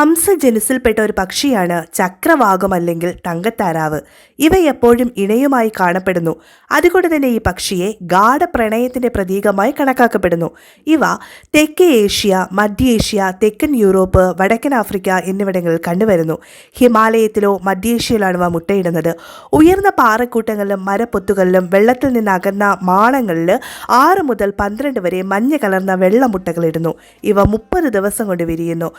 ഹംസ ജനുസിൽപ്പെട്ട ഒരു പക്ഷിയാണ് ചക്രവാകം അല്ലെങ്കിൽ തങ്കത്താരാവ്. ഇവ എപ്പോഴും ഇണയുമായി കാണപ്പെടുന്നു. അതുകൊണ്ട് തന്നെ ഈ പക്ഷിയെ ഗാഠപ്രണയത്തിന്റെ പ്രതീകമായി കണക്കാക്കപ്പെടുന്നു. ഇവ തെക്കേ ഏഷ്യ മധ്യേഷ്യ തെക്കൻ യൂറോപ്പ് വടക്കൻ ആഫ്രിക്ക എന്നിവിടങ്ങളിൽ കണ്ടുവരുന്നു. ഹിമാലയത്തിലോ മധ്യേഷ്യയിലാണ് ഇവ മുട്ടയിടുന്നത്? ഉയർന്ന പാറക്കൂട്ടങ്ങളിലും മരപ്പൊത്തുകളിലും വെള്ളത്തിൽ നിന്ന് അകന്ന മാളങ്ങളിൽ ആറ് മുതൽ പന്ത്രണ്ട് വരെ മഞ്ഞ കലർന്ന വെള്ളമുട്ടകളിടുന്നു ഇവ മുപ്പത് ദിവസം കൊണ്ട് വിരിയുന്നു.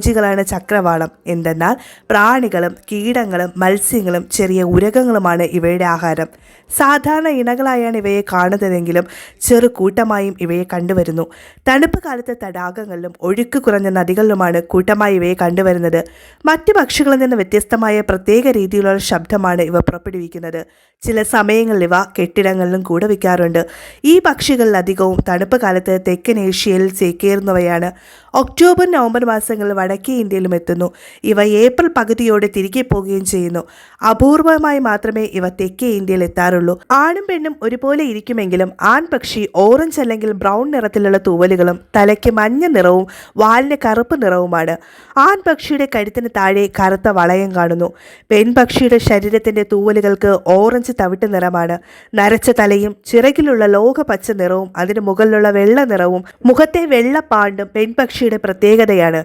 മിശ്രഭോജികളാണ് ചക്രവാളം. എന്തെന്നാൽ പ്രാണികളും കീടങ്ങളും മത്സ്യങ്ങളും ചെറിയ ഉരകങ്ങളുമാണ് ഇവയുടെ ആഹാരം. സാധാരണ ഇണകളായാണ് ഇവയെ കാണുന്നതെങ്കിലും ചെറു കൂട്ടമായും ഇവയെ കണ്ടുവരുന്നു. തണുപ്പ് കാലത്ത് തടാകങ്ങളിലും ഒഴുക്ക് കുറഞ്ഞ നദികളിലുമാണ് കൂട്ടമായി ഇവയെ കണ്ടുവരുന്നത്. മറ്റു പക്ഷികളിൽ നിന്ന് വ്യത്യസ്തമായ പ്രത്യേക രീതിയിലുള്ള ശബ്ദമാണ് ഇവ പുറപ്പെടുവിക്കുന്നത്. ചില സമയങ്ങളിൽ ഇവ കെട്ടിടങ്ങളിലും കൂടെ വയ്ക്കാറുണ്ട്. ഈ പക്ഷികളിൽ അധികവും തണുപ്പ് കാലത്ത് തെക്കൻ ഏഷ്യയിൽ ചേക്കേറുന്നവയാണ്. ഒക്ടോബർ നവംബർ മാസങ്ങളിൽ വടക്കേ ഇന്ത്യയിലും എത്തുന്നു. ഇവ ഏപ്രിൽ പകുതിയോടെ തിരികെ പോവുകയും ചെയ്യുന്നു. അപൂർവമായി മാത്രമേ ഇവ തെക്കേ ഇന്ത്യയിൽ എത്താറുള്ളൂ. ആണും പെണ്ണും ഒരുപോലെ ഇരിക്കുമെങ്കിലും ആൺപക്ഷി ഓറഞ്ച് അല്ലെങ്കിൽ ബ്രൗൺ നിറത്തിലുള്ള തൂവലുകളും തലയ്ക്ക് മഞ്ഞ നിറവും വാലിന് കറുപ്പ് നിറവുമാണ്. ആൺപക്ഷിയുടെ കഴുത്തിന് താഴെ കറുത്ത വളയം കാണുന്നു. പെൺപക്ഷിയുടെ ശരീരത്തിന്റെ തൂവലുകൾക്ക് ഓറഞ്ച് തവിട്ട് നിറമാണ്. നരച്ച തലയും ചിറകിലുള്ള ലോക പച്ച നിറവും അതിന് മുകളിലുള്ള വെള്ള നിറവും മുഖത്തെ വെള്ളപ്പാണ്ടും പെൺപക്ഷിയുടെ പ്രത്യേകതയാണ്.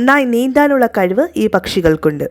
നന്നായി നീന്താനുള്ള കഴിവ് ഈ പക്ഷികൾക്കുണ്ട്.